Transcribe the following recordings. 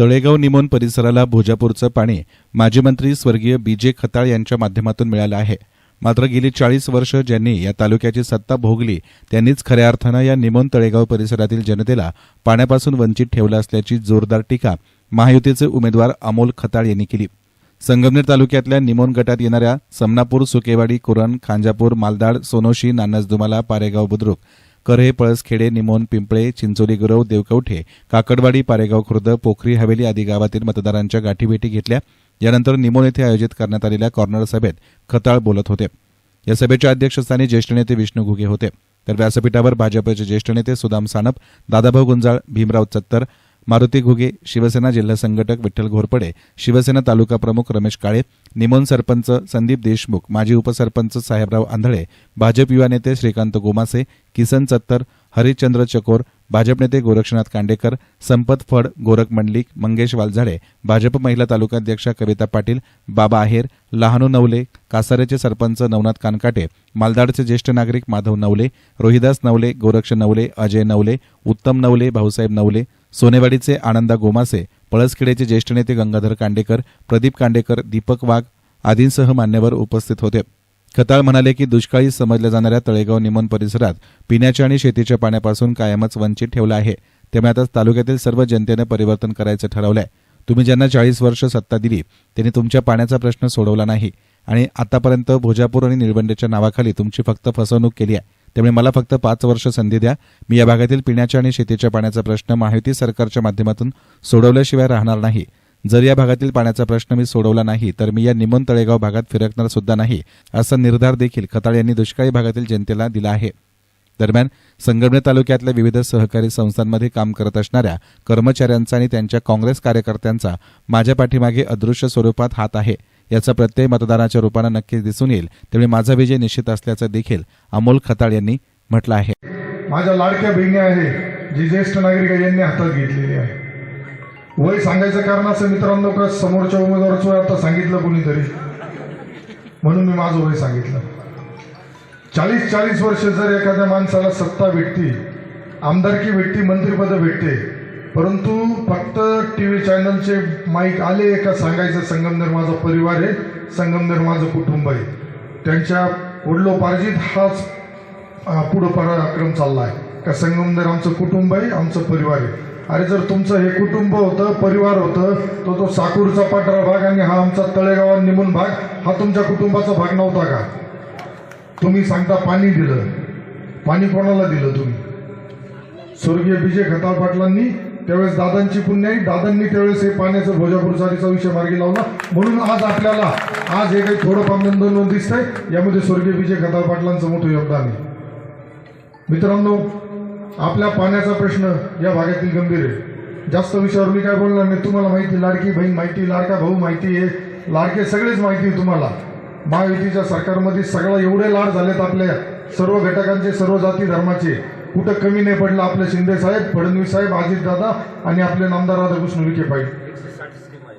तळेगाव निमोन परिसराला भोजापूरचं पाणी माजी मंत्री स्वर्गीय बी जे खताळ यांच्या माध्यमातून मिळालं आहे. मात्र गेली चाळीस वर्ष ज्यांनी या तालुक्याची सत्ता भोगली त्यांनीच खऱ्या अर्थानं या निमोन तळेगाव परिसरातील जनतेला पाण्यापासून वंचित ठेवलं असल्याची जोरदार टीका महायुतीचे उमेदवार अमोल खताळ यांनी केली. संगमनेर तालुक्यातल्या निमोन गटात येणाऱ्या समनापूर सुकेवाडी कुरण खांजापूर मालदाड सोनोशी नानसदुमाला पारेगाव बुद्रुक करे पळसखेडे निमोन पिंपळे चिंचोली गुरव देवकवठे काकडवाडी पारेगाव खुर्द पोखरी हवेली आदी गावातील मतदारांच्या गाठीभेटी घेतल्या. यानंतर निमोन येथे आयोजित करण्यात आलेल्या कॉर्नर सभेत खताळ बोलत होते. या सभेच्या अध्यक्षस्थानी ज्येष्ठ नेते विष्णू घुगे होते. तर व्यासपीठावर भाजपचे ज्येष्ठ नेते सुदाम सानप दादाभाऊ गुंजाळ भीमराव चत्तर मारुती घुगे शिवसेना जिल्हा संघटक विठ्ठल घोरपडे शिवसेना तालुका प्रमुख रमेश काळे निमोन सरपंच संदीप देशमुख माजी उपसरपंच साहेबराव आंधळे भाजप युवा नेते श्रीकांत गोमासे किसन चत्तर हरिश्चंद्र चकोर भाजप नेते गोरक्षनाथ कांडेकर संपत फड गोरख मंडलिक मंगेश वालझाडे भाजप महिला तालुकाध्यक्षा कविता पाटील बाबा आहेर लहानू नवले कासारेचे सरपंच नवनाथ कानकाटे मालदाडचे ज्येष्ठ नागरिक माधव नवले रोहिदास नवले गोरक्ष नवले अजय नवले उत्तम नवले भाऊसाहेब नवले सोनेवाडीचे आनंदा गोमासे पळसखेडेचे ज्येष्ठ नेते गंगाधर कांडेकर प्रदीप कांडेकर दीपक वाघ आदींसह मान्यवर उपस्थित होते. खताळ म्हणाले की दुष्काळी समजल्या जाणाऱ्या तळेगाव निमोन परिसरात पिण्याच्या आणि शेतीच्या पाण्यापासून कायमच वंचित ठेवलं आहे. त्यामुळे आता तालुक्यातील सर्व जनतेनं परिवर्तन करायचं ठरवलंय. तुम्ही ज्यांना चाळीस वर्ष सत्ता दिली त्यांनी तुमच्या पाण्याचा प्रश्न सोडवला नाही. आणि आतापर्यंत भोजापूर आणि निळवंडेच्या नावाखाली तुमची फक्त फसवणूक केली आहे. त्यामुळे मला फक्त पाच वर्ष संधी द्या. मी या भागातील पिण्याच्या आणि शेतीच्या पाण्याचा प्रश्न महायुती सरकारच्या माध्यमातून सोडवल्याशिवाय राहणार नाही. जर या भागातील पाण्याचा प्रश्न मी सोडवला नाही तर मी या निमोन तळेगाव भागात फिरकणार सुद्धा नाही असा निर्धार देखील खताळ यांनी दुष्काळी भागातील जनतेला दिला आहे. दरम्यान संगमनेर तालुक्यातल्या विविध सहकारी संस्थांमध्ये काम करत असणाऱ्या कर्मचाऱ्यांचा आणि त्यांच्या काँग्रेस कार्यकर्त्यांचा माझ्या पाठीमागे अदृश्य स्वरूपात हात आहे. याचा प्रत्यय मतदानाच्या रुपानं नक्कीच दिसून येईल. त्यामुळे माझा विजय निश्चित असल्याचं देखील अमोल खताळ यांनी म्हटलं आहे. माझ्या लाडक्या बहिणी आहे जी ज्येष्ठ नागरिक यांनी हातात घेतलेली आहे. वय सांगायचं कारण असं मित्रांनो का समोरच्या उमेदवाराचं आता सांगितलं कोणीतरी? म्हणून मी माझं वय सांगितलं. चाळीस चाळीस वर्ष जर एखाद्या माणसाला सत्ता भेटती आमदारकी भेटती मंत्रिपद भेटते परंतु फक्त टी व्ही चॅनलचे माईक आले का सांगायचं संगमनेर माझा परिवार आहे संगमनेर माझं कुटुंब आहे. त्यांच्या वडलोपार्जित हाच पुढं पराक्रम चालला आहे. का संगमनेर आमचं कुटुंब आहे आमचं परिवार आहे. अरे जर तुमचं हे कुटुंब होतं परिवार होतं तो तो साकूरचा पाटरा भाग आणि हा आमचा तळेगाव निमून भाग हा तुमच्या कुटुंबाचा भाग नव्हता का? तुम्ही सांगता पाणी दिलं. पाणी कोणाला दिलं तुम्ही? स्वर्गीय विजय खताळ पाटलांनी त्यावेळेस दादांची पुण्याई दादांनी त्यावेळेस हे पाण्याचं भोजापूरसाठीचा विषय मार्गी लावला. म्हणून आज आपल्याला आज हे काही थोडं पाणी दोन दिसतंय. यामध्ये स्वर्गीय विजय खताळ पाटलांचं मोठं योगदान आहे. मित्रांनो आपल्या पाण्याचा प्रश्न या भागातील गंभीर आहे. जास्त विषयावर मी काय बोलणार नाही. तुम्हाला माहिती लाडकी बहीण माहिती लाडका भाऊ माहिती आहे. लाडके सगळेच माहिती आहे तुम्हाला. महायुतीच्या सरकारमध्ये सगळं एवढे लाड झालेत आपल्या. सर्व घटकांचे सर्व जाती धर्माचे. कुठं कमी नाही पडलं आपले शिंदे साहेब फडणवीस साहेब अजितदादा आणि आपले नामदार राधाकृष्ण विखे पाटील.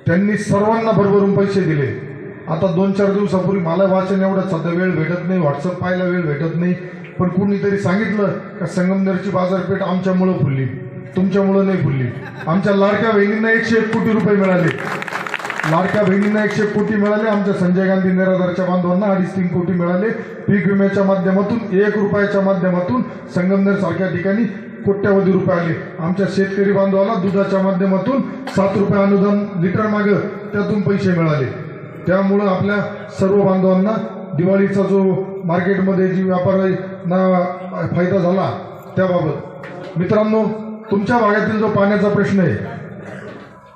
त्यांनी सर्वांना भरभरून पैसे दिले. आता दोन चार दिवसापूर्वी मला वाचन एवढा सध्या वेळ भेटत नाही व्हॉट्सअप पाहायला वेळ भेटत नाही. पण कुणीतरी सांगितलं का संगमनेरची बाजारपेठ आमच्यामुळं फुलली. तुमच्यामुळं नाही फुलली. आमच्या लाडक्या बहिणींना एकशे एक कोटी रुपये मिळाले. लाडक्या बहिणींना एकशे कोटी मिळाले आमच्या संजय गांधी निराधारच्या बांधवांना अडीच तीन कोटी मिळाले. पीक विम्याच्या माध्यमातून एक रुपयाच्या माध्यमातून संगमनेर सारख्या ठिकाणी कोट्यावधी रुपये आले. आमच्या शेतकरी बांधवाला दुधाच्या माध्यमातून सात रुपये अनुदान लिटर मागं त्यातून पैसे मिळाले. त्यामुळं आपल्या सर्व बांधवांना दिवाळीचा जो मार्केटमध्ये जी व्यापाऱ्यांना फायदा झाला त्याबाबत. मित्रांनो तुमच्या भागातील जो पाण्याचा प्रश्न आहे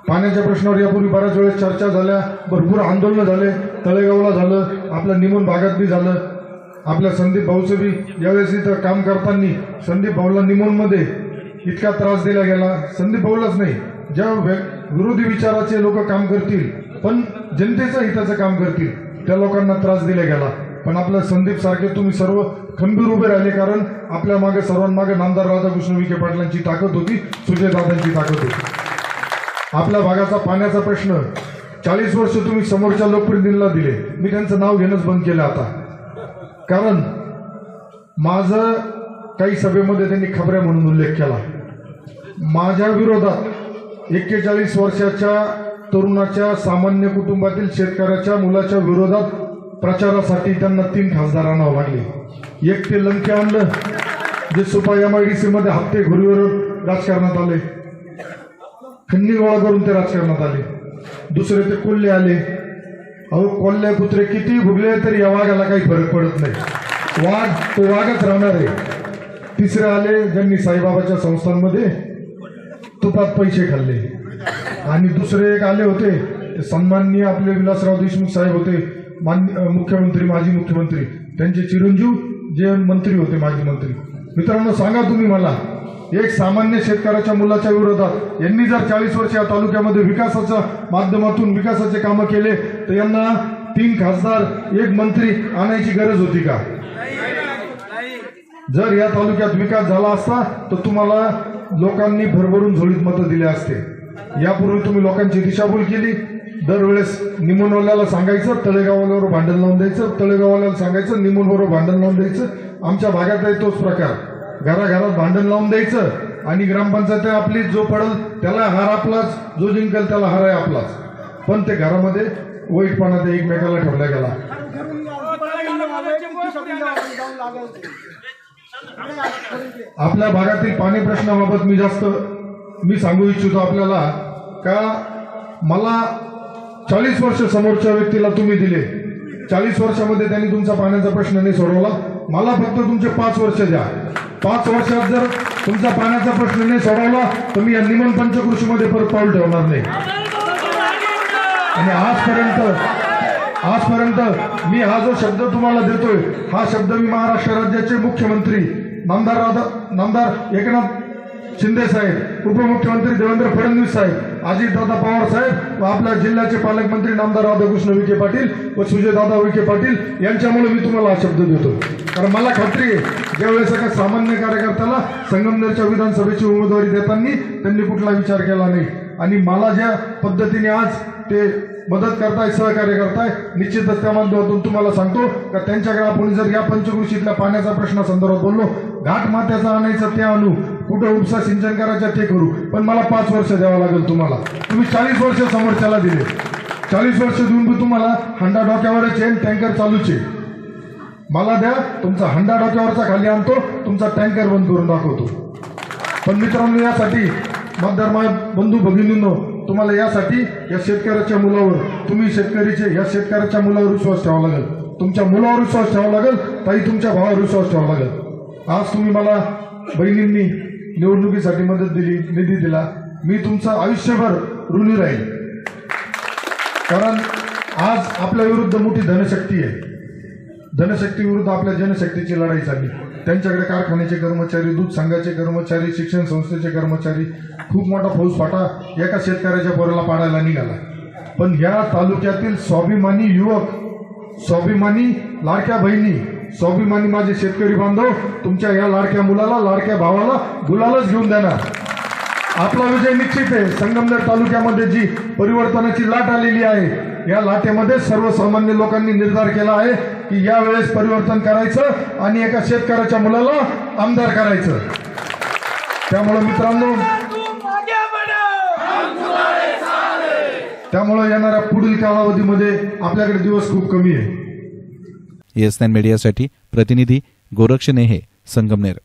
पाण्याच्या प्रश्नावर यापूर्वी बऱ्याच वेळेस चर्चा झाल्या भरपूर आंदोलनं झाले तळेगावला झालं आपल्या निमून भागात बी झालं. आपल्या संदीप भाऊचं बी यावेळेस इथं काम करताना संदीप भाऊला निमूनमध्ये इतका त्रास दिला गेला. संदीप भाऊलाच नाही ज्या विरोधी विचाराचे लोक काम करतील पण जनतेचं हिताचं काम करतील त्या लोकांना त्रास दिला गेला. पण आपल्या संदीप सारखे तुम्ही सर्व खंबीर उभे राहिले कारण आपल्या मागे सर्वांमागे नामदार राधाकृष्ण विखे पाटलांची ताकद होती सुजयदादांची ताकद होती. आपल्या भागाचा पाण्याचा प्रश्न. चाळीस वर्ष तुम्ही समोरच्या लोकप्रतिनिधींना दिले. मी त्यांचं नाव घेणंच बंद केलं आता. कारण माझं काही सभेमध्ये त्यांनी खबऱ्या म्हणून उल्लेख केला. माझ्या विरोधात एक्केचाळीस वर्षाच्या तरुणाच्या सामान्य कुटुंबातील शेतकऱ्याच्या मुलाच्या विरोधात प्रचारासाठी त्यांना तीन खासदार आणावं लागले. एक ते लंके आणलं जे सुपा एम आय डी सीमध्ये हप्ते घुरीवर राजकारणात आले. खंडी गोळा करून ते राजकारणात आले. दुसरे ते कोल्हे आले. अहो कोल्हे कुत्रे किती भुगले तरी या वाघाला काही फरक पडत नाही. वाघ तो वाघच राहणार आहे. तिसरे आले ज्यांनी साईबाबाच्या संस्थांमध्ये तुपात पैसे खाल्ले. आणि दुसरे एक आले होते ते सन्माननीय आपले विलासराव देशमुख साहेब होते मान्य मुख्यमंत्री माजी मुख्यमंत्री. त्यांचे चिरंजीव जे मंत्री होते माजी मंत्री. मित्रांनो सांगा तुम्ही मला एक सामान्य शेतकऱ्याच्या मुलाच्या विरोधात यांनी जर चाळीस वर्ष या तालुक्यामध्ये विकासाच्या माध्यमातून विकासाचे कामं केले तर यांना तीन खासदार एक मंत्री आणायची गरज होती का? जर या तालुक्यात विकास झाला असता तर तुम्हाला लोकांनी भरभरून झोळीत मतं दिले असते. यापूर्वी तुम्ही लोकांची दिशाभूल केली. दरवेळेस निमूनवाल्याला सांगायचं तळेगाववाल्यावर भांडण लावून द्यायचं तळेगाववाल्याला सांगायचं निमूनवर भांडण लावून द्यायचं. आमच्या भागात आहे तोच प्रकार. घराघरात भांडण लावून द्यायचं आणि ग्रामपंचायत आपली जो पडल त्याला हार आपलाच जो जिंकल त्याला हार आहे आपलाच. पण ते घरामध्ये वाईटपणा ते एकमेकाला ठेवला गेला. आपल्या भागातील पाणी प्रश्नाबाबत मी जास्त मी सांगू इच्छितो आपल्याला का मला चाळीस वर्ष समोरच्या व्यक्तीला तुम्ही दिले. चाळीस वर्षामध्ये त्यांनी तुमचा पाण्याचा प्रश्न नाही सोडवला. मला फक्त तुमचे पाच वर्ष द्या. पाच वर्षात जर तुमचा पाण्याचा प्रश्न नाही सोडवला तर मी या निमन पंचकृषीमध्ये परत पाऊल ठेवणार नाही. आणि आजपर्यंत आजपर्यंत मी हा जो शब्द तुम्हाला देतोय हा शब्द मी महाराष्ट्र राज्याचे मुख्यमंत्री नामदार राधा नामदार एकनाथ शिंदे साहेब उपमुख्यमंत्री देवेंद्र फडणवीस साहेब अजितदादा पवार साहेब व आपल्या जिल्ह्याचे पालकमंत्री नामदार राधाकृष्ण विखे पाटील व सुजयदादा विखे पाटील यांच्यामुळे मी तुम्हाला हा शब्द देतो. कारण मला खात्री आहे ज्यावेळेस एका सामान्य कार्यकर्त्याला संगमनेरच्या विधानसभेची उमेदवारी देताना त्यांनी कुठला विचार केला नाही. आणि मला ज्या पद्धतीने आज ते मदत करताय सहकार्य करताय निश्चितच त्या माध्यमातून तुम्हाला सांगतो का त्यांच्याकडे आपण जर या पंचकृषीतल्या पाण्याचा प्रश्न संदर्भात बोललो घाट मात्याचा आणायचा त्या आणू कुठं उपसा सिंचन करायचं ते करू. पण मला पाच वर्ष द्यावं लागेल तुम्हाला. तुम्ही चाळीस वर्ष समोरच्याला दिले. चाळीस वर्ष देऊन मी तुम्हाला हंडा डोक्यावरच येईल टँकर चालूच आहे मला द्या तुमचा हंडा डोक्यावरचा खाली आणतो तुमचा टँकर बंद करून दाखवतो. पण मित्रांनो यासाठी मतदार बंधू भगिनींनो तुम्हाला यासाठी या शेतकऱ्याच्या मुलावर तुम्ही शेतकरीचे या शेतकऱ्याच्या मुलावर विश्वास ठेवावा लागेल. तुमच्या मुलावर विश्वास ठेवावा लागेल ताई तुमच्या भावावर विश्वास ठेवावा लागेल. आज तुम्ही मला बहिणींनी निवडणुकीसाठी मदत दिली निधी दिला. मी तुमचा आयुष्यभर ऋणी राहील. कारण आज आपल्या विरुद्ध मोठी धनशक्ती आहे. धनशक्ती विरुद्ध आपल्या जनशक्तीची लढाई चालली त्यांच्याकडे कारखान्याचे कर्मचारी दूध संघाचे कर्मचारी शिक्षण संस्थेचे कर्मचारी खूप मोठा फौजफाटा एका शेतकऱ्याच्या पोराला पाडायला निघाला. पण या तालुक्यातील स्वाभिमानी युवक स्वाभिमानी लाडक्या बहिणी स्वाभिमानी माझे शेतकरी बांधव तुमच्या या लाडक्या मुलाला लाडक्या भावाला गुलालच घेऊन देणार. आपला विजय निश्चित आहे. संगमनेर तालुक्यामध्ये जी परिवर्तनाची लाट आलेली आहे या लाटेमध्ये सर्वसामान्य लोकांनी निर्धार केला आहे की यावेळेस परिवर्तन करायचं आणि एका शेतकऱ्याच्या मुलाला आमदार करायचं. त्यामुळे मित्रांनो त्यामुळे येणाऱ्या पुढील कालावधीमध्ये आपल्याकडे दिवस खूप कमी आहे. एस मीडियासाठी प्रतिनिधी गोरक्ष नेहे संगमनेर.